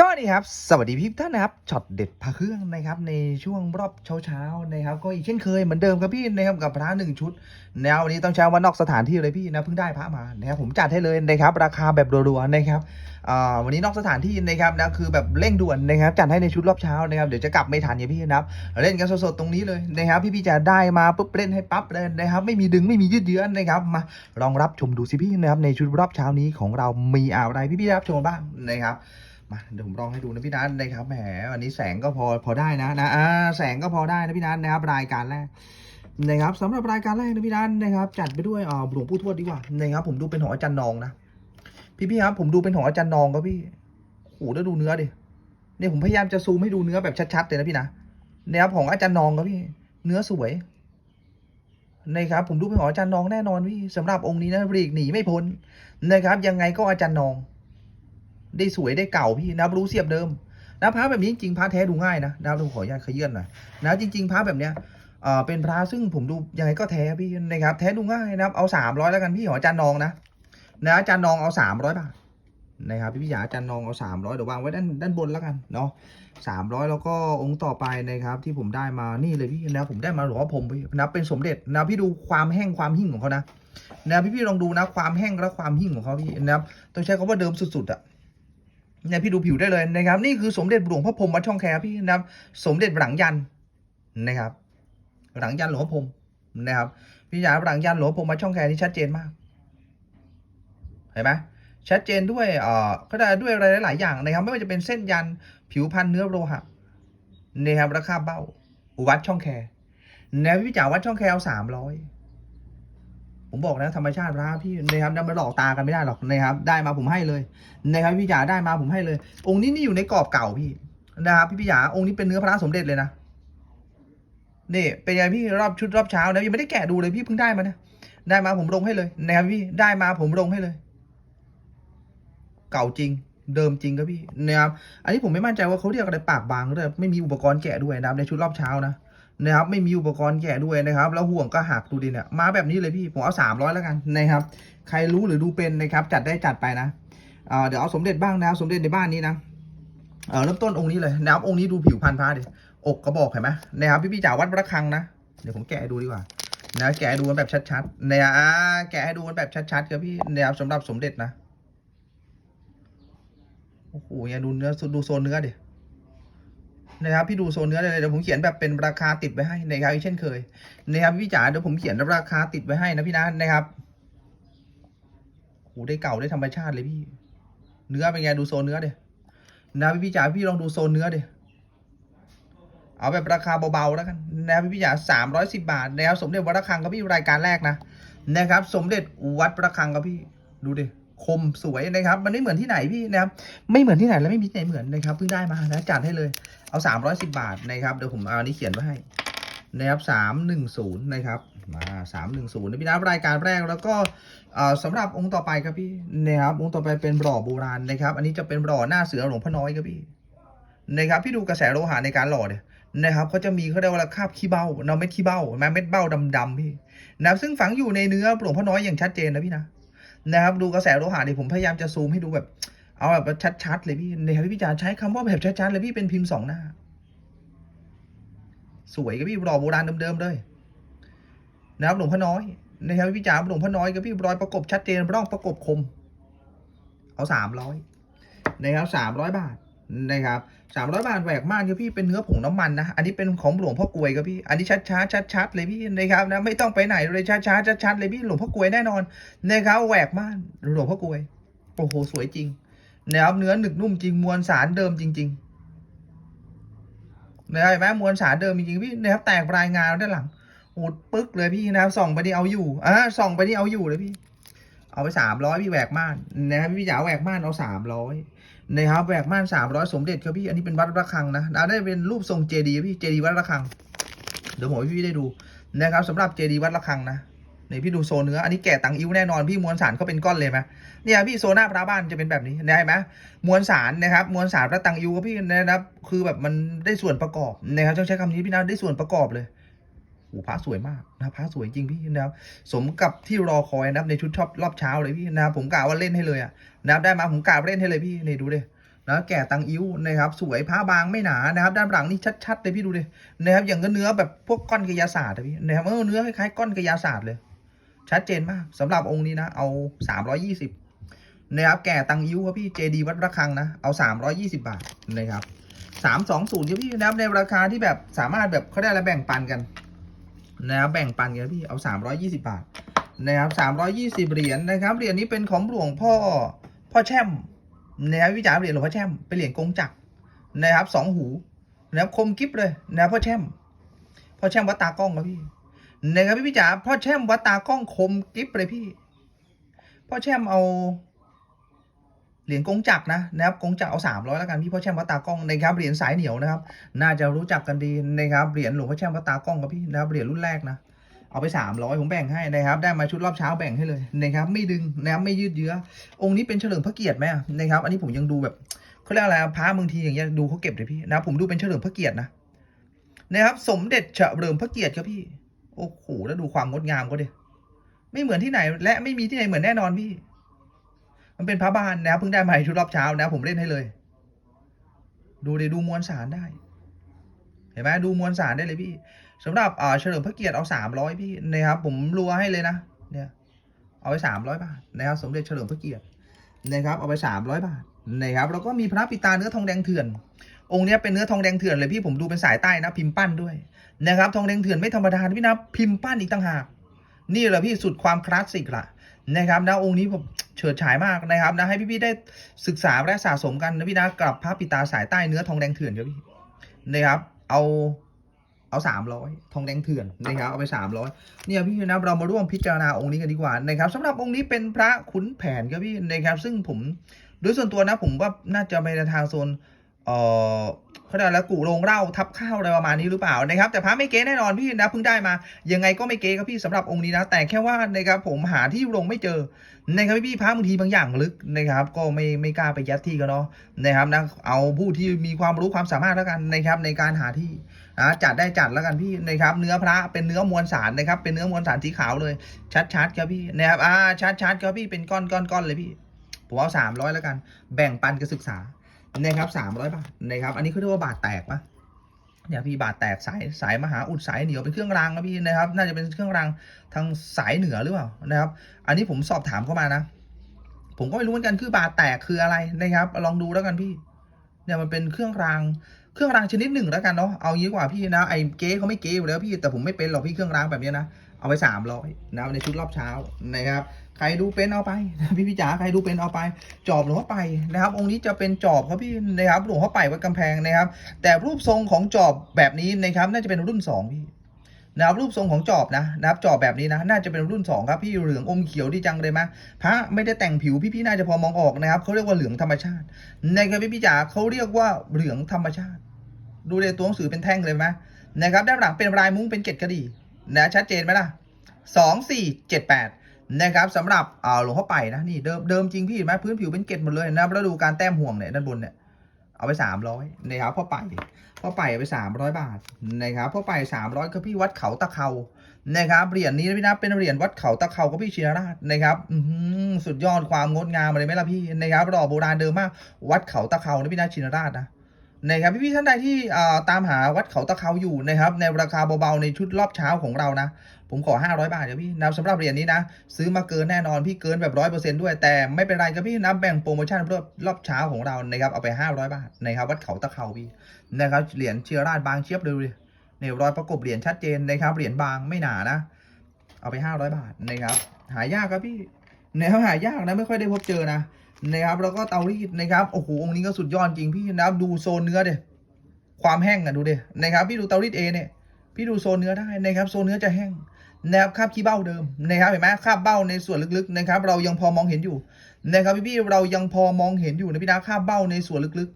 สวัสดีครับ สวัสดีพี่ท่านนะครับช็อตเด็ดพระเครื่องนะครับในช่วงรอบเช้าๆนะครับ ก็อีกเช่นเคยเหมือนเดิมครับพี่นะครับกับพระหนึ่งชุดแนววันนี้ต้องใช้ว่านอกสถานที่เลยพี่นะเพิ่งได้พระมานะครับผมจัดให้เลยนะครับ ราคาแบบรัวๆนะครับอ่าวันนี้นอกสถานที่นะครับนะคือแบบเร่งด่วนนะครับจัดให้ในชุดรอบเช้านะครับเดี๋ยวจะกลับไม่ทันอย่าพี่นะครับเล่นกันสดๆตรงนี้เลยนะครับพี่ๆจะได้มาปุ๊บเล่นให้ปั๊บเลยนะครับ ไม่มีดึงไม่มียืดเยื้อนะครับมาลองรับชมดูสิพี่นะครับในชุดรอบเช้านี้ของเรามีอะไรพี่ๆรับชมบ้างนะครับ มาเดี๋ยวผมลองให้ดูนะพี่นัทนะครับแหมวันนี้แสงก็พอพอได้นะนะอ่าแสงก็พอได้นะพี่นัทนะครับรายการแรกนะครับสำหรับรายการแรกนะพี่นัทนะครับ จัดไปด้วยอ่าหลวงปู่ทวดดีกว่านะครับผมดูเป็นของอาจารย์นองนะพี่พี่ๆครับผมดูเป็นของอาจารย์นองครับพี่โอ้โหแล้วดูเนื้อดิเนี่ยผมพยายามจะซูมให้ดูเนื้อแบบชัดๆเลยนะพี่นะนะครับของอาจารย์นองครับพี่เนื้อสวยนะครับผมดูเป็นของอาจารย์นองแน่นอนพี่สำหรับองค์นี้นะรีกหนีไม่พ้นนะครับยังไงก็อาจารย์นอง ได้สวยได้เก่าพี่นะรู้เสียบเดิมนะพระแบบนี้จริงพระแท้ดูง่ายนะนะผมขออนุญาตขยื่นหน่อยนะจริง ๆพระแบบเนี้ยเอ่อเป็นพระซึ่งผมดูยังไงก็แท้พี่นะครับ แท้ดูง่ายนะครับเอาสามร้อยแล้วกันพี่ขออาจารย์นองนะนะอาจารย์นองเอาสามร้อยบาทนะครับพี่พี่หยาอาจารย์นองเอาสามร้อยเดี๋ยววางไว้ด้านด้านบนแล้วกันเนาะสามร้อยแล้วก็องค์ต่อไปนะครับ ที่ผมได้มานี่เลยพี่นะผมได้มาหลวงพ่อพรหมพี่นะเป็นสมเด็จนะพี่ดูความแห้งความหิ่งของเขานะนะพี่พี่ลองดูนะความแห้งและความหิ่งของเขาพี่นะครับต้องใช้คำว่าเดิมสุดๆอะ นี่ยพี่ดูผิวได้เลยนะครับ นี่คือสมเด็จหลวงพ่อพรมวัดช่องแคพี่นะครับ สมเด็จหลังยันนะครับ หลังยันหลวงพ่อพรมนะครับพี่จ๋าหลังยันหลวงพ่อพรมวัดช่องแคนี่ชัดเจนมากเห็นไหมชัดเจนด้วยเอ่อก็ได้ด้วยอะไรหลายอย่างนะครับ ไม่ว่าจะเป็นเส้นยันผิวพันธุ์เนื้อโลหะนะครับราคาเบ้าวัดช่องแคนะพี่จ๋าวัดช่องแคเอาสามร้อย ผมบอกนะธรรมชาติพระพี่นะครับนำมาหลอกตากันไม่ได้หรอกนะครับ ได้มาผมให้เลยนะครับพี่จ๋าได้มาผมให้เลย องค์นี้นี่อยู่ในกรอบเก่าพี่นะครับพี่พี่จ๋าองค์นี้เป็นเนื้อพระสมเด็จเลยนะนี่เป็นไงพี่รอบชุดรอบเช้านะยังไม่ได้แกะดูเลยพี่เพิ่งได้มานะได้มาผมลงให้เลยนะครับพี่ได้มาผมลงให้เลย เก่าจริงเดิมจริงครับพี่นะครับอันนี้ผมไม่มั่นใจว่าเขาเรียกอะไรปากบางหรือไม่มีอุปกรณ์แกะด้วยนะครับในชุดรอบเช้านะ นะครับไม่มีอุปกรณ์แกะด้วยนะครับแล้วห่วงก็หักดูดิเนี่ยมาแบบนี้เลยพี่ผมเอาสามร้อยแล้วกันนะครับ ใครรู้หรือดูเป็นนะครับ จัดได้จัดไปนะเดี๋ยวเอาสมเด็จบ้างนะครับสมเด็จในบ้านนี้นะเเริ่มต้นองค์นี้เลยนะครับองค์นี้ดูผิวพันธุ์พระดิอกกระบอกเห็นไหมนะครับพี่พี่จ๋าวัดระฆังนะเดี๋ยวผมแกะดูดีกว่านะแกะดูกันแบบชัดๆเนี่ยอ่าแกะให้ดูกันแบบชัดๆครับพี่นะครับสำหรับสมเด็จนะโอ้โหอย่าดูเนื้อดูโซนเนื้อดิ นะครับพี่ดูโซนเนื้อเลยเดี๋ยวผมเขียนแบบเป็นราคาติดไว้ให้นะครับเช่นเคยนะครับพี่จ๋าเดี๋ยวผมเขียนราคาติดไว้ให้นะพี่นะนะครับโอ้โหได้เก่าได้ธรรมชาติเลยพี่ เนื้อเป็นไงดูโซนเนื้อเดินะพี่พี่จ๋าพี่ลองดูโซนเนื้อเดิเอาแบบราคาเบาๆแล้วกันนะพี่พี่จ๋าสามร้อยสิบาทนะครับสมเด็จวัดระฆังครับพี่รายการแรกนะนะครับ สมเด็จวัดระฆังครับพี่ดูดิ คมสวยนะครับ มันไม่เหมือนที่ไหนพี่นะครับ ไม่เหมือนที่ไหนและไม่มีที่ไหนเหมือนนะครับเพิ่งได้มานะจัดให้เลยเอาสามร้อยสิบาทนะครับเดี๋ยวผมเอาอันนี้เขียนไว้ให้นะครับสามหนึ่งศูนย์นะครับมาสามหนึ่งศูนย์นะพี่นะรายการแรกแล้วก็สำหรับองค์ต่อไปครับพี่นะครับองค์ต่อไปเป็นบ่อโบราณนะครับ อันนี้จะเป็นบ่อหน้าเสือหลวงพ่อน้อยครับพี่นะครับพี่ดูกระแสโลหะในการหล่อเนี่ยนะครับเขาจะมีเขาเรียกว่าคาบขี้เบ้าเนาเม็ดขี้เบ้าแม้เม็ดเบ้าดำๆพี่นะซึ่งฝังอยู่ในเนื้อหลวงพ่อน้อยอย่างชัดเจนนะพี่นะ นะครับ ดูกระแสโลหะเนี่ยผมพยายามจะซูมให้ดูแบบ เอาแบบชัดๆเลยพี่นะครับพี่จ๋าใช้คำว่าแบบชัดๆเลยพี่เป็นพิมพ์สองหน้า สวยครับพี่หล่อโบราณเดิมๆเลยนะครับหลวงพ่อน้อยนะครับพี่จ๋าหลวงพ่อน้อยกับพี่รอยประกบชัดเจนร่องประกบคม เอาสามร้อยนะครับสามร้อยบาทนะครับ สามร้อยบาทแหวกมากครับพี่เป็นเนื้อผงน้ำมันนะอันนี้เป็นของหลวงพ่อกลวยครับพี่อันนี้ชัดช้าชัดชัดๆเลยพี่นะครับนะไม่ต้องไปไหนเลยช้าช้าชัดชัดๆเลยพี่หลวงพ่อกลวยแน่นอนนะครับแหวกม่านหลวงพ่อกลวยโอ้โหสวยจริงนะครับเนื้อหนึบนุ่มจริงมวลสารเดิมจริงๆนะครับเห็นไหมมวลสารเดิมจริงๆพี่นะครับแตกรายงานด้านหลังโหดปึ๊กเลยพี่นะครับส่องไปนี่เอาอยู่อ่าส่องไปนี่เอาอยู่เลยพี่ เอาไปสามร้อยพี่แหวกม่านนะครับพี่จ๋าแหวกม่านเอาสามร้อย นะครับแหวกม่านสามร้อยสมเด็จครับพี่อันนี้เป็นวัดระฆังนะเอาได้เป็นรูปทรงเจดีย์พี่เจดีย์วัดระฆังเดี๋ยวผมให้พี่ได้ดูนะครับสำหรับเจดีย์วัดระฆังนะนี่พี่ดูโซนเนื้ออันนี้แกะตังอิ้วแน่นอนพี่มวลสารเขาเป็นก้อนเลยไหมเนี่ยพี่โซน่าพระบ้านจะเป็นแบบนี้ได้ไหมมวลสารนะครับมวลสารพระตังอิ้วครับพี่นะครับคือแบบมันได้ส่วนประกอบนะครับต้องใช้คำนี้พี่นะได้ส่วนประกอบเลยโอ้พระสวยมากนะพระสวยจริงพี่นะครับสมกับที่รอคอยนะครับในชุดชอบรอบเช้าเลยพี่นะครับผมกะว่าเล่นให้เลยอะ นะครับได้มาผมกะว่าเล่นให้เลยพี่นี่ดูดินะแก่ตังอิ้วนะครับสวยผ้าบางไม่หนานะครับ ด้านหลังนี่ชัดๆเลยพี่ดูดินะครับอย่างก็เนื้อแบบพวกก้อนกระยาศาสตร์พี่นะครับเออเนื้อคล้ายๆก้อนกระยาศาสตร์เลย ชัดเจนมากสำหรับองค์นี้นะเอา320นะครับแก่ตังอิ้วครับพี่เจดีวัดระฆังนะเอา320บาทนะครับ320ครับพี่นะครับในราคาที่แบบสามารถแบบเขาได้อะไรแบ่งปันกันนะครับแบ่งปันกันพี่เอา320บาทนะครับ320เหรียญนะครับเหรียญนี้เป็นของหลวงพ่อ พ่อแช่มนะครับวิจารณ์เหรียญหลวงพ่อแช่มเป็นเหรียญกงจักรนะครับสองหูนะครับคมกิฟเลยนะครับพ่อแช่มพ่อแช่มวัดตากล้องครับพี่นะครับพี่พี่จ๋าพ่อแช่มวัดตากล้องคมกิฟเลยพี่พ่อแช่มเอาเหรียญกงจักรนะนะครับกงจักรเอาสามร้อยแล้วกันพี่พ่อแช่มวัดตากล้องนะครับเหรียญสายเหนียวนะครับ น่าจะรู้จักกันดีนะครับเหรียญหลวงพ่อแช่มวัดตากล้องครับพี่นะครับเหรียญรุ่นแรกนะ เอาไปสามร้อยผมแบ่งให้นะครับ ได้มาชุดรอบเช้าแบ่งให้เลยนะครับ ไม่ดึงนะครับไม่ยืดเยื้อ องค์นี้เป็นเฉลิมพระเกียรติไหมนะครับ อันนี้ผมยังดูแบบเขาเรียกอะไรพระบางทีอย่างเงี้ยดูเขาเก็บเลยพี่นะ ผมดูเป็นเฉลิมพระเกียรตินะนะครับ สมเด็จเฉลิมพระเกียรติครับพี่ โอ้โหแล้วดูความงดงามก็เดิไม่เหมือนที่ไหน และไม่มีที่ไหนเหมือนแน่นอนพี่ มันเป็นพระบานนะครับเพิ่งได้มาชุดรอบเช้านะผมเล่นให้เลย ดูดิดูมวลสารได้ เห็นไหมดูมวลสารได้เลยพี่ สำหรับเฉลิมพระเกียรติเอาสามร้อยพี่นะครับผมรัวให้เลยนะเนี่ยเอาไปสามร้อยบาทนะครับสมเด็จเฉลิมพระเกียรตินะครับเอาไปสามร้อยบาทนะครับแล้วก็มีพระปิตาเนื้อทองแดงเถื่อน องค์นี้เป็นเนื้อทองแดงเถื่อนเลยพี่ผมดูเป็นสายใต้นะพิมพ์ปั้นด้วยนะครับทองแดงเถื่อนไม่ธรรมดาพี่นะพิมพ์ปั้นอีกต่างหากนี่แหละพี่สุดความคลาสสิกละนะครับนะองค์นี้ผมเฉิดฉายมากนะครับนะให้พี่ๆได้ศึกษาและสะสมกันนะพี่นะกับพระปิตาสายใต้เนื้อทองแดงเถื่อนครับพี่นะครับเอา เอาสามร้อยทองแดงเถื่อนนะครับเอาไปสามร้อยเนี่ยพี่นะเรามาร่วมพิจารณาองค์นี้กันดีกว่านะครับสำหรับองค์นี้เป็นพระขุนแผนครับพี่นะครับ ซึ่งผมโดยส่วนตัวนะผมว่าน่าจะไปในทางโซนเอ่อเขาเรียกอะไรกูโรงเหล้าทับข้าวอะไรประมาณนี้หรือเปล่านะครับ แต่พระไม่เก๊แน่นอนพี่นะเพิ่งได้มา ยังไงก็ไม่เก๊ครับพี่สำหรับองค์นี้นะ แต่แค่ว่านะครับผมหาที่ลงไม่เจอนะครับพี่พระบางทีบางอย่างลึกนะครับ ก็ไม่ไม่กล้าไปยัดที่กันเนาะนะครับนะเอาผู้ที่มีความรู้ความสามารถแล้วกันนะครับในการหาที่ นะจัดได้จัดแล้วกันพี่นะครับ เนื้อพระเป็นเนื้อมวลสารนะครับ เป็นเนื้อมวลสารสีขาวเลย ชัดๆครับพี่นะครับอ่าชัดๆครับพี่เป็นก้อนก้อนก้อนเลยพี่ผมเอาสามร้อยแล้วกัน แบ่งปันกันศึกษานะครับสามร้อยบาทนะครับ อันนี้เขาเรียกว่าบาทแตกปะเนี่ยพี่บาทแตกสายสายมหาอุดสายเหนียวเป็นเครื่องรางนะพี่นะครับ น่าจะเป็นเครื่องรางทางสายเหนือหรือเปล่านะครับ อันนี้ผมสอบถามเข้ามานะ ผมก็ไม่รู้เหมือนกันคือบาทแตกคืออะไรนะครับ ลองดูแล้วกันพี่ เนี่ยมันเป็นเครื่องราง เครื่องรางชนิดหนึ่งแล้วกันเนาะเอางี้กว่าพี่นะไอ้เก๊เขาไม่เก๊อยู่แล้วพี่แต่ผมไม่เป็นหรอกพี่เครื่องรางแบบนี้นะเอาไปสามร้อยนะในชุดรอบเช้านะครับใครดูเป็นเอาไปพี่พี่จ๋าใครดูเป็นเอาไป จอบหลวงพ่อไปนะครับ องค์นี้จะเป็นจอบครับพี่นะครับหลวงพ่อไปวัดกำแพงนะครับ แต่รูปทรงของจอบแบบนี้นะครับน่าจะเป็นรุ่นสองพี่นะครับรูปทรงของจอบนะนะครับจอบแบบนี้นะ น่าจะเป็นรุ่นสองครับพี่เหลืองอมเขียวดีจังเลยมะพระไม่ได้แต่งผิวพี่พี่น่าจะพอมองออกนะครับเขาเรียกว่าเหลืองธรรมชาตินะครับพี่พี่จ๋าเขาเรียกว่าเหลืองธรรมชาติ ดูเลยตัวหนังสือเป็นแท่งเลยไหมนะครับด้านหลังเป็นลายมุ้งเป็นเกล็ดกระดี่นะชัดเจนไหมล่ะสองสี่เจ็ดแปดนะครับสำหรับอ่าหลวงพ่อไปนะนี่เดิมเดิมจริงพี่เห็นไหมพื้นผิวเป็นเกล็ดหมดเลยนะแล้วดูการแต้มห่วงเนี่ยด้านบนเนี่ยเอาไปสามร้อยนะครับพ่อไปพ่อไปเอาไปสามร้อยบาทนะครับพ่อไปสามร้อยก็พี่วัดเขาตะเขานะครับเหรียญนี้นะพี่นะเป็นเหรียญวัดเขาตะเขาก็พี่ชินราชนะครับอืสุดยอดความงดงามเลยไหมล่ะพี่นะครับหล่อโบราณเดิมมากวัดเขาตะเขานะพี่นะชินราชนะ นะครับพี่ๆท่านใดที่ตามหาวัดเขาตะเขาอยู่นะครับ ในราคาเบาๆในชุดรอบเช้าของเรานะ ผมขอ 500 บาทเดี๋ยวพี่นะสำหรับเหรียญนี้นะ ซื้อมาเกินแน่นอนพี่เกินแบบร้อยเปอร์เซ็นต์ด้วย แต่ไม่เป็นไรครับพี่นะแบ่งโปรโมชั่นรอบรอบเช้าของเรานะครับเอาไป 500 บาทนะครับวัดเขาตะเขาพี่นะครับเหรียญเชียราชบางเชียบเลยดิเนี่ยรอยประกบเหรียญชัดเจนนะครับเหรียญบางไม่หนานะ เอาไป 500 บาทนะครับหายากครับพี่นะครับหายากนะไม่ค่อยได้พบเจอนะ นะครับแล้วก็เตารีดนะครับโอ้โหองค์นี้ก็สุดยอดจริงพี่นะครับดูโซนเนื้อเดความแห้งอะดูเดนะครับพี่ดูเตารีดเอเนี่ยพี่ดูโซนเนื้อได้นะครับโซนเนื้อจะแห้งนะครับคาบขี้เบ้าเดิมนะครับเห็นไหมคาบเบ้าในส่วนลึกๆนะครับเรายังพอมองเห็นอยู่นะครับพี่ๆเรายังพอมองเห็นอยู่นะพี่นะคาบเบ้าในส่วนลึก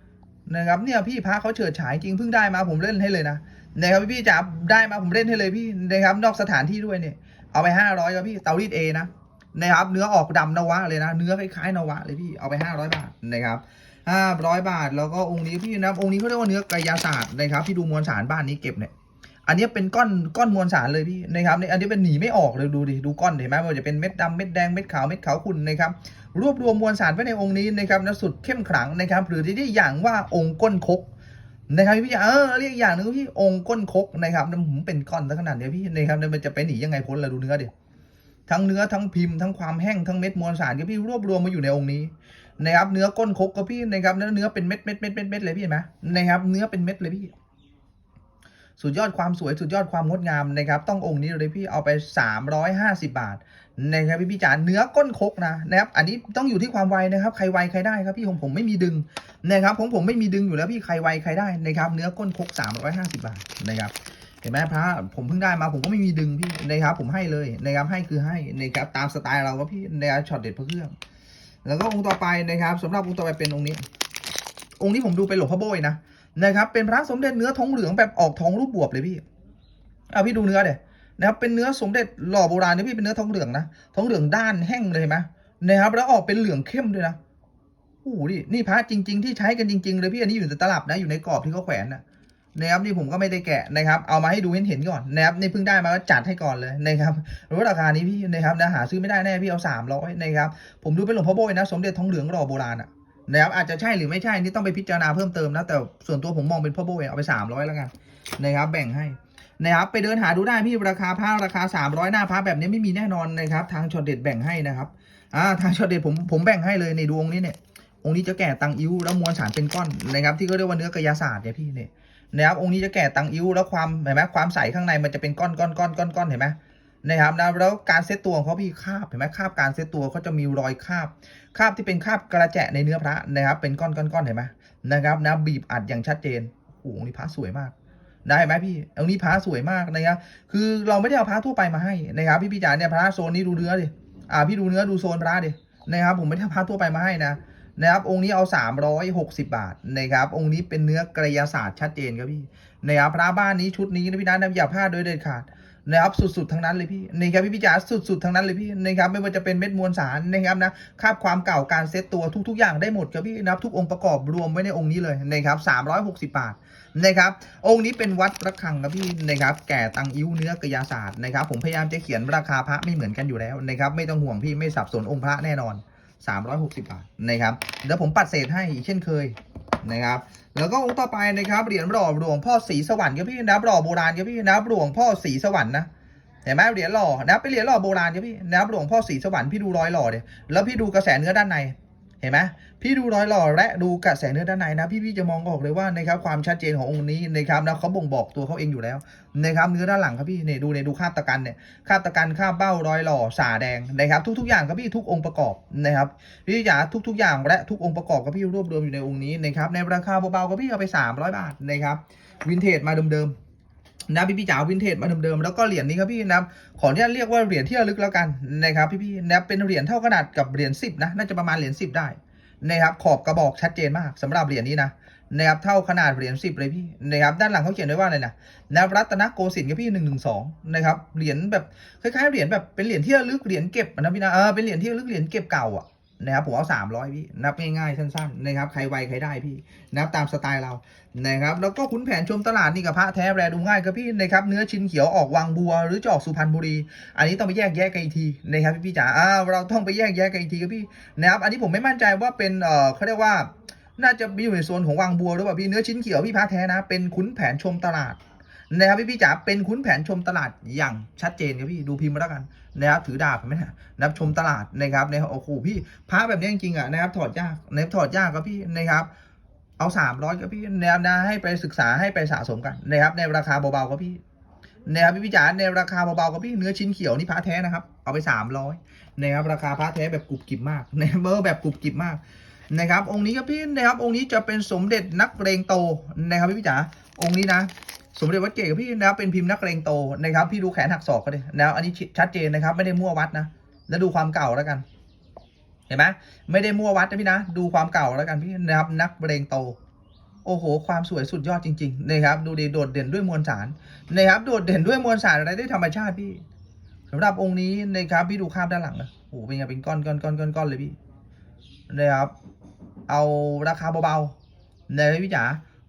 ๆนะครับเนี่ยพี่พระเขาเฉิดฉายจริงเพิ่งได้มาผมเล่นให้เลยนะนะครับพี่ๆจ๋าได้มาผมเล่นให้เลยพี่นะครับนอกสถานที่ด้วยเนี่ยเอาไปห้าร้อยครับพี่เตารีดเอนะ นะครับ เนื้อออกดำนวะเลยนะ เนื้อคล้ายๆนวะเลยพี่ เอาไปห้าร้อยบาทนะครับห้าร้อยบาท แล้วก็องค์นี้พี่นะองค์นี้เขาเรียกว่าเนื้อกายศาสตร์นะครับ พี่ดูมวลสารบ้านนี้เก็บเนี่ย อันนี้เป็นก้อนก้อนมวลสารเลยพี่นะครับนี่อันนี้เป็นหนีไม่ออกเลยดูดิ ดูก้อนเห็นไหมว่าจะเป็นเม็ดดำเม็ดแดงเม็ดขาวเม็ดขาวขุ่นนะครับ รวบรวมมวลสารไว้ในองค์นี้นะครับนะสุดเข้มขลังนะครับ หรือที่ได้อย่างว่าองค์ก้นคกนะครับพี่เออเรียกอย่างนึงพี่องค์ก้นคกนะครับนั่นผมเป็นก้อนซะขนาดเนี้ยพี่นะครับนั่มันจะไปหนียังไงพ้นละดูเนื้อดิ ทั้งเนื้อทั้งพิมพ์ทั้งความแห้งทั้งเม็ดมวลสารก็พี่รวบรวมมาอยู่ในองค์นี้นะครับเนื้อก้นคกก็พี่นะครับเนื้อเนื้อเป็นเม็ดเม็ดเม็ดเม็ดเม็ดเลยพี่เห็นไหมนะครับเนื้อเป็นเม็ดเลยพี่สุดยอดความสวยสุดยอดความงดงามนะครับ ต้ององค์นี้เลยพี่เอาไป 350 บาทนะครับพี่พี่จ๋าเนื้อก้นคกนะนะครับ อันนี้ต้องอยู่ที่ความไวนะครับ ใครไวใครได้ครับพี่ของผมไม่มีดึงนะครับของผมไม่มีดึงอยู่แล้วพี่ใครไวใครได้นะครับ เนื้อก้นคก 350 บาทนะครับ เห็นไหมพระผมเพิ่งได้มาผมก็ไม่มีดึงพี่นะครับผมให้เลยนะครับให้คือให้นะครับตามสไตล์เราก็พี่นะครับช็อตเด็ดพระเครื่อง แล้วก็องค์ต่อไปนะครับสำหรับองค์ต่อไปเป็นองค์นี้ องค์นี้ผมดูเป็นหลวงพ่อโบยนะนะครับเป็นพระสมเด็จเนื้อทองเหลืองแบบออกทองรูปบวบเลยพี่เอาพี่ดูเนื้อเดี๋ยนะครับเป็นเนื้อสมเด็จหล่อโบราณเนี่พี่เป็นเนื้อทองเหลืองนะทองเหลืองด้านแห้งเลยเห็นไหมนะครับแล้วออกเป็นเหลืองเข้มด้วยนะโอ้โหนี่นี่พระจริง ๆ ที่ใช้กันจริง ๆ เลยพี่อันนี้อยู่ในตลับนะอยู่ในกรอบที่เขาแขวนนะ นะครับนี่ผมก็ไม่ได้แกะนะครับเอามาให้ดูเห็นเห็นๆก่อนนะครับนี่เพิ่งได้มาก็จัดให้ก่อนเลยนะครับรู้ราคานี้พี่นะครับนะหาซื้อไม่ได้แน่พี่เอาสามร้อยนะครับผมดูเป็นหลวงพ่อโบยนะ สมเด็จทองเหลืองหล่อโบราณอะนะครับอาจจะใช่หรือไม่ใช่นี่ต้องไปพิจารณาเพิ่มเติมนะแต่ส่วนตัวผมมองเป็นพ่อโบยเอาไป300แล้วกันนะครับแบ่งให้นะครับไปเดินหาดูได้พี่ราคาผ้าราคา 300 หน้าผ้าแบบนี้ไม่มีแน่นอนนะครับ ทางช็อตเด็ดแบ่งให้นะครับอ่าทางช็อตเด็ดผมผมแบ่งให้เลยในดวงนี้เนี่ย องค์นี้จะแก่ตังอิ้วแล้วมวลสารเป็นก้อนนะครับที่เขาเรียกว่าเนื้อกายศาสตร์เนี่ยพี่เนี่ยนะครับองค์นี้จะแก่ตังอิ้วแล้วความเห็นไหมความใสข้างในมันจะเป็นก้อนก้อนก้อนก้อนก้อนเห็นไหมนะครับแล้วการเซตตัวของเขาพี่คาบเห็นไหมคาบการเซตตัวเขาจะมีรอยคาบคาบที่เป็นคาบกระแจะในเนื้อพระนะครับ เป็นก้อนๆๆเห็นไหมนะครับนะบีบอัดอย่างชัดเจนโอ้โหนี่พระสวยมากได้ไหมพี่เอานี้พระสวยมากนะครับคือเราไม่ได้เอาพระทั่วไปมาให้นะครับ พี่พี่จ๋าเนี่ยพระโซนนี้ดูเนื้อดิอ่าพี่ดูเนื้อดูโซนพระดินะครับผมไม่ได้เอาพระทั่วไปมาให้นะ นะครับองค์นี้เอา 360 บาทนะครับองค์นี้เป็นเนื้อกระยาศาสตร์ชัดเจนครับพี่นะครับพระบ้านนี้ชุดนี้นะพี่นะอย่าพลาดโดยเด็ดขาดนะครับสุดๆทั้งนั้นเลยพี่นะครับพี่พี่จ๋าสุดๆทั้งนั้นเลยพี่นะครับไม่ว่าจะเป็นเม็ดมวลสารนะครับนะคาบความเก่าการเซตตัวทุก ๆ อย่างได้หมดครับพี่นะครับทุกองค์ประกอบรวมไว้ในองค์นี้เลยนะครับ360บาทนะครับองค์นี้เป็นวัดระฆังครับพี่นะครับแก่ตังอิ้วเนื้อกยาศาสตร์นะครับผมพยายามจะเขียนราคาพระไม่เหมือนกันอยู่แล้วนะครับไม่ต้องห่วงพี่ไม่สับสนองค์พระแน่นอน 360 บาทนะครับเดี๋ยวผมปัดเศษให้อีกเช่นเคยนะครับ แล้วก็องค์ต่อไปนะครับเหรียญหล่อหลวงพ่อสีสวรรค์ครับพี่นะหล่อโบราณครับพี่นะหลวงพ่อสีสวรรค์นะเห็นไหมเหรียญหล่อนะเป็นเหรียญหล่อโบราณครับพี่นะหลวงพ่อสีสวรรค์พี่ดูรอยหล่อเดียแล้วพี่ดูกระแสเนื้อด้านในเห็นไหม พี่ดูรอยหล่อและดูกระแสเนื้อด้านในนะพี่พี่จะมองออกเลยว่านะครับความชัดเจนขององค์นี้นะครับนะเขาบ่งบอกตัวเขาเองอยู่แล้วนะครับเนื้อด้านหลังครับพี่เนี่ยดูเนี่ยดูคาบตะกันเนี่ยคาบตะกันคาบเบ้ารอยหล่อสาแดงนะครับ ทุกๆอย่างครับพี่ทุกองค์ประกอบนะครับพี่จ๋าทุก ๆ อย่างและทุกองค์ประกอบครับพี่รวบรวมอยู่ในองค์นี้นะครับในราคาเบาๆครับพี่เอาไป 300 บาทนะครับวินเทจมาเดิมๆนะพี่พี่จ๋าวินเทจมาเดิมๆแล้วก็เหรียญนี้ครับพี่นะขออนุญาตเรียกว่าเหรียญที่ระลึกแล้วกันนะครับพี่พี่นะเป็นเหรียญเท่าขนาดกับเหรียญสิบนะน่าจะประมาณเหรียญสิบได้ นะครับขอบกระบอกชัดเจนมากสำหรับเหรียญนี้นะนะครับเท่าขนาดเหรียญสิบเลยพี่นะครับด้านหลังเขาเขียนไว้ว่าอะไรนะนะรับรัตนโกสินทร์ครับพี่หนึ่งหนึ่งสองนะครับเหรียญแบบคล้ายๆเหรียญแบบเป็นเหรียญที่ระลึกเหรียญเก็บนะพี่นะเออเป็นเหรียญที่ระลึกเหรียญเก็บเก่าอะ นะครับผมเอาสามร้อยพี่นับง่ายๆสั้นๆนะครับใครไวใครได้พี่นับตามสไตล์เรานะครับแล้วก็ขุนแผนชมตลาดนี่กับพระแท้แรดูง่ายครับพี่นะครับเนื้อชิ้นเขียวออกวังบัว หรือจะออกสุพรรณบุรี อันนี้ต้องไปแยกแยะกันอีกทีนะครับพี่พี่จ๋าอ่าเราต้องไปแยกแยะกันอีกทีครับพี่นะครับอันนี้ผมไม่มั่นใจว่าเป็นเอ่อเขาเรียกว่า น่าจะมีอยู่ในโซนของวังบัวหรือเปล่าพี่เนื้อชิ้นเขียวพี่พระแท้นะเป็นขุนแผนชมตลาด นะครับพี่พี่จ๋าเป็นขุนแผนชมตลาดอย่างชัดเจนครับพี่ดูพิมพ์มาแล้วกันนะครับถือดาบเห็นไหมนะนับชมตลาดนะครับนะครับโอ้โหพี่พระแบบนี้จริงๆอะนะครับถอดยากนะครับถอดยากครับพี่นะครับเอาสามร้อยครับพี่นะครับนะให้ไปศึกษาให้ไปสะสมกันนะครับในราคาเบาๆครับพี่นะครับพี่พี่จ๋าในราคาเบาๆครับพี่เนื้อชิ้นเขียวนี่พระแท้นะครับ เอาไปสามร้อยนะครับราคาพระแท้แบบกรุบกริบมากในเบอร์แบบกรุบกริบมากนะครับ องค์นี้ครับพี่นะครับองค์นี้จะเป็นสมเด็จนักเรงโตนะครับพี่พี่จ๋าองค์นี้นะ สมเด็จวัดเกศครับพี่นะเป็นพิมพ์นักเรงโตนะครับพี่ดูแขนหักศอกก็ได้นะอันนี้ชัดเจนนะครับ ไม่ได้มั่ววัดนะ แล้วดูความเก่าแล้วกัน เห็นไหมไม่ได้มั่ววัดนะพี่นะ ดูความเก่าแล้วกันพี่นะครับนักเรงโตโอ้โห ความสวยสุดยอดจริงๆนะครับ ดูดีโดดเด่นด้วยมวลสารนะครับ โดดเด่นด้วยมวลสารอะไรได้ธรรมชาติพี่สำหรับองค์นี้นะครับพี่ดูคาบด้านหลังนะโอ้โหเป็นไงเป็นก้อนก้อนก้อนก้อนก้อนเลยพี่นะครับ เอาราคาเบาๆนะพี่จ๋า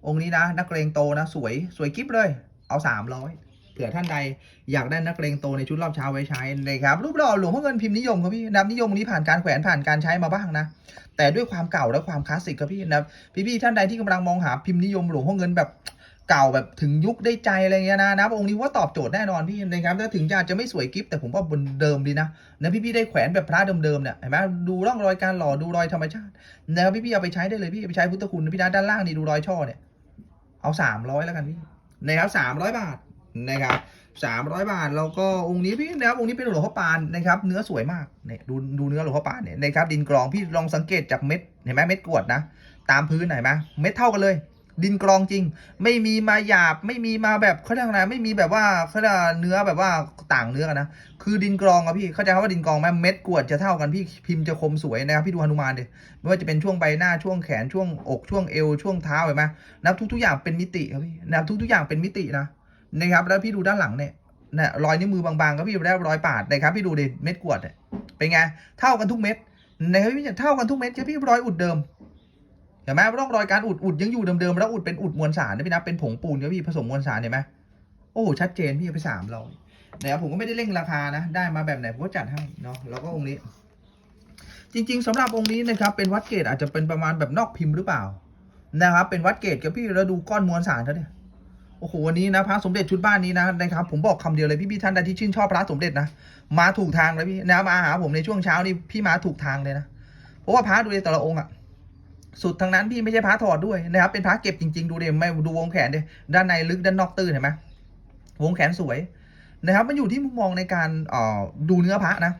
องค์นี้นะ นักเรงโตนะ สวยสวยกิ๊บเลย เอาสามร้อยเผื่อท่านใดอยากได้นักเลงโตในชุดรอบเช้าไว้ใช้นะครับรูปหล่อหลวงพ่อเงินพิมพ์นิยมครับพี่นับนิยมนี้ผ่านการแขวนผ่านการใช้มาบ้างนะ แต่ด้วยความเก่าและความคลาสสิกครับพี่นะครับพี่ๆท่านใดที่กำลังมองหาพิมพ์นิยมหลวงพ่อเงินแบบเก่าแบบถึงยุคได้ใจอะไรเงี้ยนะนะองค์นี้ว่าตอบโจทย์แน่นอนพี่นะครับถ้าถึงจะจะไม่สวยกิฟแต่ผมว่าบนเดิมดีนะนะพี่ๆได้แขวนแบบพระเดิมๆเนี่ยเห็นไหมดูร่องรอยการหล่อดูรอยธรรมชาตินะครับพี่ๆเอาไปใช้ได้เลยพี่เอาไปใช้พุทธคุณพี่นะด้านล่างนี่ดูรอยช่อเนี่ย เอาสามร้อยแล้วกันพี่นะครับสามร้อยบาทนะครับสามร้อยบาทแล้วก็องค์นี้พี่นะครับองค์นี้เป็นหลวงพ่อปานนะครับ เนื้อสวยมากเนี่ยดูดูเนื้อหลวงพ่อปานเนี่ยนะครับดินกรองพี่ลองสังเกตจากเม็ดเห็นไหมเม็ดกรวดนะ ตามพื้นไหนไหมเม็ดเท่ากันเลย ดินกรองจริง ไม่มีมาหยาบไม่มีมาแบบเขาเรียกอะไรไม่มีแบบว่าเขาเรียกเนื้อแบบว่าต่างเนื้อกันนะคือดินกรองอะพี่เข้าใจคำว่าดินกรองไหมเม็ดกรวดจะเท่ากันพี่พิมพ์จะคมสวยนะครับพี่ดูหนุมานดิไม่ว่าจะเป็นช่วงใบหน้าช่วงแขนช่วงอกช่วงเอวช่วงเท้าเห็นไหมนับทุกๆอย่างเป็นมิติครับพี่นับทุกๆอย่างเป็นมิตินะนะครับแล้วพี่ดูด้านหลังเนี่ยนี่รอยนิ้วมือบางๆก็พี่ได้รอยปาดนะครับพี่ดูดิเม็ดกรวดเป็นไงเท่ากันทุกเม็ดนะครับพี่เท่ากันทุกเม็ดครับพี่รอยอุดเดิม เห็นไหมร่องรอยการอุดอุดยังอยู่เดิมๆแล้วอุดเป็นอุดมวลสารนะพี่นะเป็นผงปูนครับพี่ผสมมวลสารเห็นไหมโอ้โหชัดเจนพี่ไปสามร้อยนะครับผมก็ไม่ได้เร่งราคานะ ได้มาแบบไหนผมก็จัดให้เนาะแล้วก็องค์นี้ จริง ๆสำหรับองค์นี้นะครับเป็นวัดเกรดอาจจะเป็นประมาณแบบนอกพิมพ์หรือเปล่านะครับเป็นวัดเกตกับพี่แล้วดูก้อนมวลสารเขาเนี่ยโอ้โหวันนี้นะพระสมเด็จชุดบ้านนี้นะนะครับผมบอกคำเดียวเลยพี่พี่ๆท่านใดที่ชื่นชอบพระสมเด็จนะมาถูกทางเลยพี่นะมาหาผมในช่วงเช้านี่พี่มาถูกทางเลยนะเพราะว่าพระดูในแต่ละองค์อะ สุดทั้งนั้นพี่ไม่ใช่พระถอดด้วยนะครับ เป็นพระเก็บจริง ๆ ดูเดไม่ดูวงแขนเดด้านในลึกด้านนอกตื้นเห็นไหมวงแขนสวยนะครับ มันอยู่ที่มุมมองในการอ่อดูเนื้อพระนะ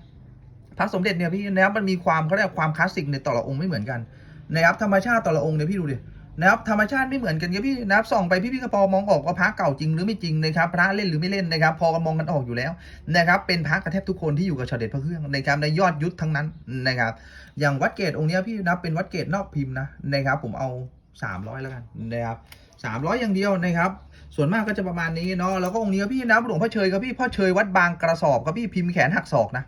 พระสมเด็จเนี่ยพี่นะครับมันมีความเขาเรียกว่าความคลาสสิกในแต่ละองค์ไม่เหมือนกันนะครับธรรมชาติแต่ละองค์เนี่ยพี่ดูดิ นะครับธรรมชาติไม่เหมือนกันครับพี่นะครับส่องไปพี่พี่กระปอมองออกว่าพระเก่าจริงหรือไม่จริงนะครับพระเล่นหรือไม่เล่นนะครับ พอกันมองกันออกอยู่แล้วนะครับเป็นพระกระแทบทุกคนที่อยู่กับเฉด็จพระเครื่องนะครับในยอดยุทธทั้งนั้นนะครับ อย่างวัดเกตองค์นี้พี่นับเป็นวัดเกตนอกพิมพ์นะนะครับ ผมเอา 300 แล้วกันนะครับ300อย่างเดียวนะครับ ส่วนมากก็จะประมาณนี้เนาะแล้วก็องค์นี้ครับพี่นะหลวงพ่อเชยครับพี่พ่อเชยวัดบางกระสอบครับพี่พิมพ์แขนหักศอกนะ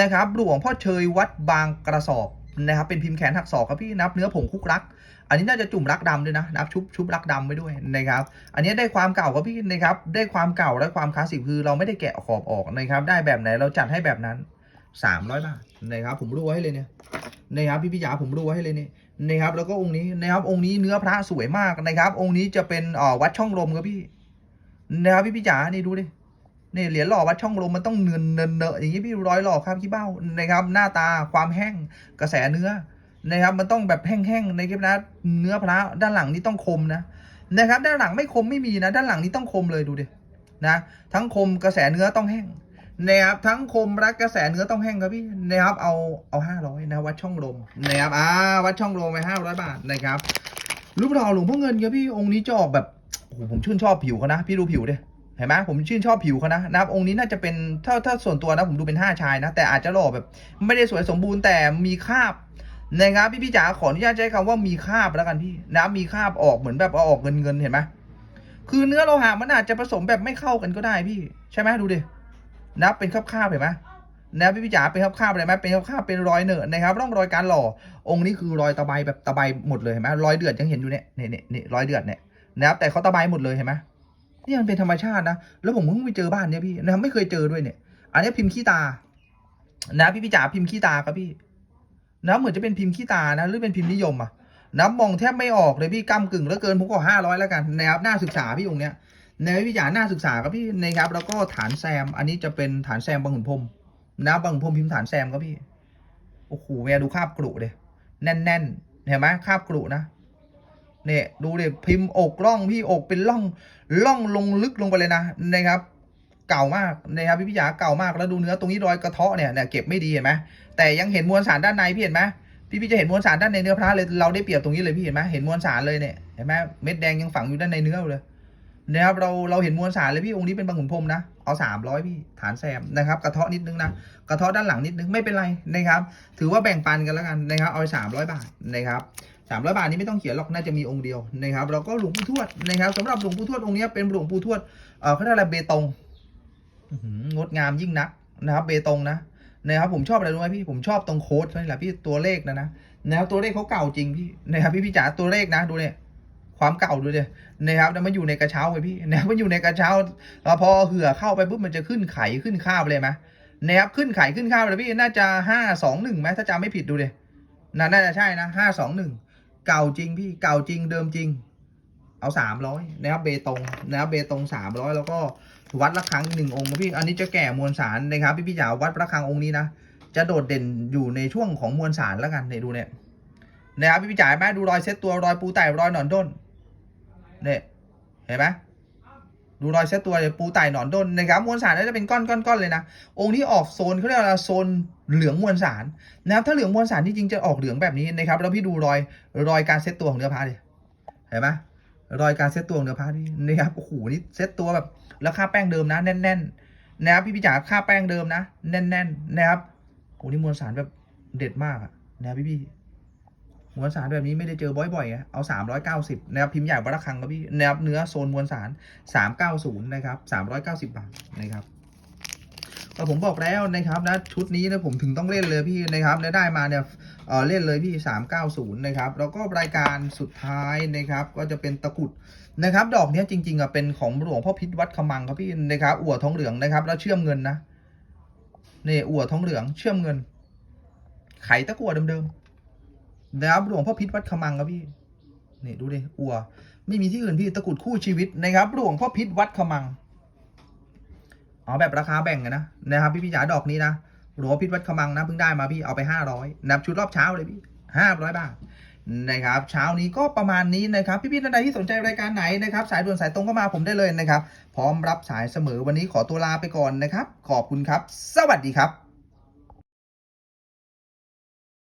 นะครับหลวงพ่อเชยวัดบางกระสอบนะครับเป็นพิมพ์แขนหักศอกครับพี่นับเนื้อผงคุกรัก อันนี้น่าจะจุ่มรักดำด้วยนะนับชุบชุบรักดำไว้ด้วยนะครับ อันนี้ได้ความเก่าครับพี่นะครับ ได้ความเก่าและความคลาสสิกคือเราไม่ได้แกะขอบออกนะครับ ได้แบบไหนเราจัดให้แบบนั้น300บาทนะครับ ผมรู้ไว้ให้เลยเนี่ยนะครับพี่พี่จ๋าผมรู้ไว้ให้เลยนี่นะครับแล้วก็องค์นี้นะครับองค์นี้เนื้อพระสวยมากนะครับ องค์นี้จะเป็นอ่อวัดช่องลมครับพี่นะครับพี่พี่จ๋านี่ดูดิเนี่ยเหรียญหล่อวัดช่องลมมันต้องเนินเนินเนอะอย่างนี้พี่ร้อยหล่อครับขี้เบ้านะครับ หน้าตาความแห้งกระแสเนื้อ นะครับมันต้องแบบแห้งๆนะครับนะเนื้อพระด้านหลังนี่ต้องคมนะนะครับ ด้านหลังไม่คมไม่มีนะ ด้านหลังนี่ต้องคมเลยดูดินะทั้งคมกระแสเนื้อต้องแห้งนะครับทั้งคมและกระแสเนื้อต้องแห้งครับพี่นะครับเอาเอาห้าร้อยนะวัดช่องลมนะครับอ่าวัดช่องลมไปห้าร้อยบาทนะครับรูปหล่อหลวงพ่อเงินครับพี่องค์นี้จะออกแบบโอ้โหผมชื่นชอบผิวเขานะ พี่ดูผิวดิเห็นไหมผมชื่นชอบผิวเขานะนะครับองค์นี้น่าจะเป็นถ้าถ้าส่วนตัวนะผมดูเป็นห้าชายนะ แต่อาจจะหล่อแบบ ไม่ได้สวยสมบูรณ์แต่มีคราบ นะครับพี่พี่จ๋าขออนุญาตใช้คำว่ามีคาบแล้วกันพี่นะมีคาบออกเหมือนแบบเอาออกเงินเงินเห็นไหมคือเนื้อโลหะมันอาจจะผสมแบบไม่เข้ากันก็ได้พี่ ใช่ไหมดูดินะเป็นคาบคาบเห็นไหมนะพี่พี่จ๋าเป็นคาบคาบเลยไหมเป็นคาบคาบเป็นรอยเนิร์ดนะครับร่องรอยการหล่อ องค์นี้คือรอยตะไบแบบตะไบหมดเลยเห็นไหมรอยเดือดยังเห็นอยู่เนี่ยเนี่ยเนี่ยรอยเดือดเนี่ยนะครับแต่เขาตะไบหมดเลยเห็นไหมนี่มันเป็นธรรมชาตินะ แล้วผมเพิ่งไปเจอบ้านเนี้ยพี่นะครับไม่เคยเจอด้วยเนี่ย อันนี้พิมพ์ขี้ตา นะพี่พี่จ๋าพิมพ์ขี้ตาครับพี่ นะเหมือนจะเป็นพิมพ์ขี้ตานะหรือเป็นพิมพ์นิยมอะนะมองแทบไม่ออกเลยพี่ก้ากึ่งแล้วเกินผมก็ห้าร้อยแล้วกันนะครับน่าศึกษาพี่องค์เนี้ยในวิจารณ์น่าศึกษาครับพี่นะครับ แล้วก็ฐานแซม อันนี้จะเป็นฐานแซมบางขุนพรมนะบางขุนพรมพิมพ์ฐานแซมครับพี่โอ้โหแม่ดูคาบกรุเลยแน่นๆเห็นไหมคาบกรุนะเนี่ยดูเด็พิมพ์อกร่องพี่อกเป็นร่องร่องลงลึกลงไปเลยนะนะครับ เก่ามากนะครับพี่พิยาเก่ามากแล้วดูเนื้อตรงนี้รอยกระเทาะเนี่ยเนี่ยเก็บไม่ดีเห็นไหมแต่ยังเห็นมวลสารด้านในพี่เห็นไหมพี่พี่จะเห็นมวลสารด้านในเนื้อพระเลยเราได้เปรียบตรงนี้เลยพี่เห็นไหมเห็นมวลสารเลยเนี่ยเห็นไหมเม็ดแดงยังฝังอยู่ด้านในเนื้อเลยนะครับเราเราเห็นมวลสารเลยพี่องค์นี้เป็นบางขุนพรมนะเอาสามร้อยพี่ฐานแซมนะครับกระเทาะนิดนึงนะกระเทาะด้านหลังนิดนึงไม่เป็นไรนะครับ ถือว่าแบ่งปันกันแล้วกันนะครับเอาสามร้อยบาทนะครับสามร้อยบาทนี้ไม่ต้องเขียนหรอกน่าจะมีองค์เดียวนะครับแล้วก็หลวงปู่ทวดนะครับสำหรับหลวงปู่ทวดองค์นี้เป็นหลวงปู่ทวดเออเขาเรียกอะไรเบตง งดงามยิ่งนักนะครับ เบตงนะนะครับผมชอบอะไรรู้ไหมพี่ผมชอบตรงโค้ดนี่แหละพี่ตัวเลขนะนะนะครับตัวเลขเขาเก่าจริงพี่นะครับพี่พี่จ๋าตัวเลขนะดูเนี่ยความเก่าดูดินะครับแล้วมันอยู่ในกระเช้าไว้พี่นะครับมันอยู่ในกระเช้าแล้วพอเหือเข้าไปปุ๊บมันจะขึ้นไข่ขึ้นข้าวเลยไหมนะครับขึ้นไข่ขึ้นข้าวเลยพี่น่าจะห้าสองหนึ่งไหมถ้าจำไม่ผิดดูดิน่าน่าจะใช่นะห้าสองหนึ่งเก่าจริงพี่เก่าจริงเดิมจริง เอาสามร้อยนะครับเบตงนะครับเบตงสามร้อยแล้วก็ วัดระฆังหนึ่งองค์นะพี่ อันนี้จะแก่มวลสารนะครับพี่พี่จ๋าวัดระฆังองค์นี้นะจะโดดเด่นอยู่ในช่วงของมวลสารแล้วกันเนี่ยดูเนี่ยนะครับพี่พี่จ๋าเห็นไหมดูรอยเซตตัวรอยปูไต่รอยหนอนด้นเนี่ยเห็นไหมดูรอยเซตตัวเลยปูไต่หนอนด้นนะครับมวลสารน่าจะเป็นก้อนก้อนก้อนเลยนะ องค์ที่ออกโซนเขาเรียกว่าโซนเหลืองมวลสารนะครับถ้าเหลืองมวลสารที่จริงจะออกเหลืองแบบนี้นะครับแล้วพี่ดูรอยรอยการเซตตัวของเนื้อผ้าดิเห็นไหม รอยการเซตตัวของเนื้อผ้าพี่นะครับโอ้โหนี่เซตตัวแบบแล้วค่าแป้งเดิมนะแน่นๆนนะครับพี่พี่จ๋าค่าแป้งเดิมนะแน่นๆนนะครับโอ้โหนี่มวลสารแบบเด็ดมากอะนะครับพี่พี่มวลสารแบบนี้ไม่ได้เจอบ่อยๆอะเอา 390 นะครับพิมพ์ใหญ่วัดระฆังครับพี่นะครับเนื้อโซนมวลสาร 390 นะครับ 390 บาทนะครับก็ผมบอกแล้วนะครับนะชุดนี้นะผมถึงต้องเล่นเลยพี่นะครับแล้วได้มาเนี่ย เออเล่นเลยพี่ 390 นะครับ แล้วก็รายการสุดท้ายนะครับ ก็จะเป็นตะกุดนะครับ ดอกนี้จริงๆอะเป็นของหลวงพ่อพิษวัดขมังครับพี่นะครับอั่วทองเหลืองนะครับ แล้วเชื่อมเงินนะนี่อั่วทองเหลืองเชื่อมเงิน ไขตะกั่วเดิมๆนะครับหลวงพ่อพิษวัดขมังครับพี่นี่ดูดิอั่วไม่มีที่อื่นพี่ตะกุดคู่ชีวิตนะครับ หลวงพ่อพิษวัดขมังเอแบบราคาแบ่งกันนะนะครับ พี่พี่จ๋าดอกนี้นะ หลวงพิษวัดขมังนะเพิ่งได้มาพี่เอาไปห้าร้อยนับชุดรอบเช้าเลยพี่ห้าร้อยบาทนะครับเช้านี้ก็ประมาณนี้นะครับ พี่ๆท่านใดที่สนใจรายการไหนนะครับสายด่วนสายตรงก็มาผมได้เลยนะครับ พร้อมรับสายเสมอวันนี้ขอตัวลาไปก่อนนะครับ ขอบคุณครับ สวัสดีครับ